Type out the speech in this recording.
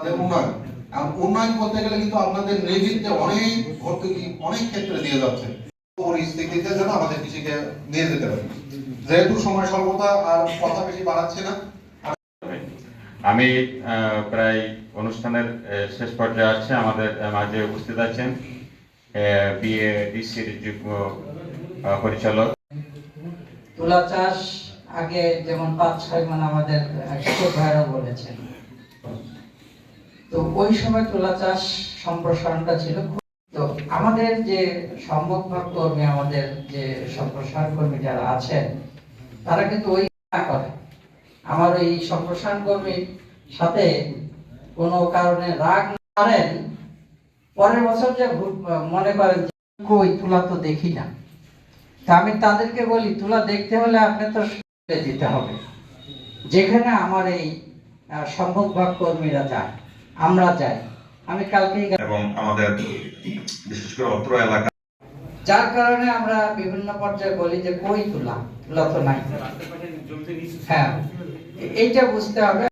আমাদের উন্নয়ন। আর উন্নয়ন করতে গেলে কিন্তু আপনাদের নেতৃত্বে অনেক ভর্তুকি অনেক ক্ষেত্রে দিয়ে যাচ্ছে। পরিস্থিতিতে যেন আমাদের কৃষিকে নিয়ে যেতে পারি। যেহেতু সময় স্বল্পতা আর কথা বেশি বাড়াচ্ছে না আমি প্রায় অনুষ্ঠানের শেষ পর্যায়ে আসছে। আমাদের মাঝে উপস্থিত আছেন বিএ ডিসির যুগ্ম আহ, পরিচালক। তুলা চাষ আগে যেমন পাঁচ ছয় মানে আমাদের কৃষক ভাইরা বলেছেন। তো ওই সময় তুলা চাষ সম্প্রসারণটা ছিল তো আমাদের যে কর্মী আমাদের যে সম্প্রসারণ কর্মী যারা আছেন তারা কিন্তু ওই করে। আমার সম্প্রসারণ কর্মীর সাথে কোনো কারণে রাগ করেন। পরের বছর যে মনে করেন কই তুলা তো দেখি না। তা আমি তাদেরকে বলি তুলা দেখতে হলে আপনি তো দিতে হবে। যেখানে আমার এই আহ, সম্মুখভাগ কর্মীরা যায় আমরা চাই। আমি কালকেই এবং আমাদের বিশেষ করে অত্র এলাকা যার কারণে আমরা বিভিন্ন পর্যায়ে বলি যে কই তুলা তুলা তো নাই হ্যাঁ এইটা বুঝতে হবে।